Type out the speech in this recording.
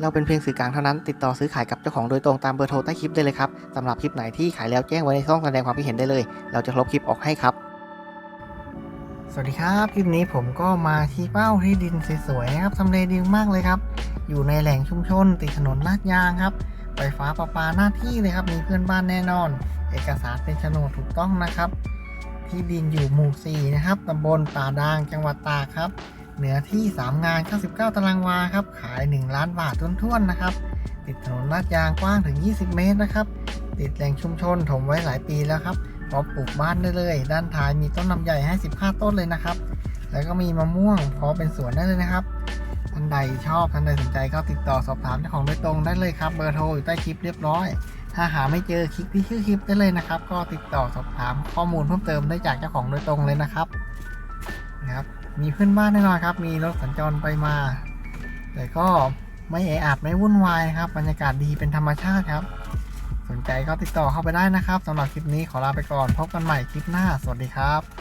เราเป็นเพียงสื่อกลางเท่านั้น ติดต่อซื้อขายกับเจ้าของโดยตรงตามเบอร์โทรใต้คลิปได้เลยครับสำหรับคลิปไหนที่ขายแล้วแจ้งไว้ในช่องแสดงความคิดเห็นได้เลย เราจะลบคลิปออกให้ครับ สวัสดีครับ คลิปนี้ผมก็มาที่เป้าที่ดินสวยๆครับทำเลดีมากเลยครับ อยู่ในแหล่งชุมชน ติดถนนลาดยางครับไฟฟ้าประปาหน้าที่เลยครับมีเพื่อนบ้านแน่นอน เอกสารเป็นโฉนดถูกต้องนะครับ ที่ดินอยู่หมู่4นะครับตำบลป่าดางจังหวัดตากครับ เหนือที่ 3 งาน 99 ตารางวาครับ ขาย 1 ล้านบาทท้วนๆนะครับ ติดถนนลาดยางกว้างถึง 20 เมตรนะครับ ติดแหล่งชุมชนถมไว้หลายปีแล้วครับพร้อมปลูกบ้านได้เลย ด้านท้ายมีต้นลำไยให้15 ต้นเลยนะครับ แล้วก็มีมะม่วงพร้อมเป็นสวนได้เลยนะครับท่านใดชอบท่านใดสนใจก็ติดต่อสอบถามเจ้าของโดยตรงได้เลยครับ เบอร์โทรอยู่ใต้คลิปเรียบร้อย ถ้าหาไม่เจอคลิกที่ชื่อคลิปได้เลยนะครับ ก็ติดต่อสอบถามข้อมูลเพิ่มเติมได้จากเจ้าของโดยตรงเลยนะครับนะครับ มีเพื่อนบ้านแน่นอนครับ มีรถสัญจรไปมา แต่ก็ไม่แออัดไม่วุ่นวายครับ บรรยากาศดีเป็นธรรมชาติครับ สนใจก็ติดต่อเข้าไปได้นะครับสำหรับคลิปนี้ขอลาไปก่อน พบกันใหม่คลิปหน้า สวัสดีครับ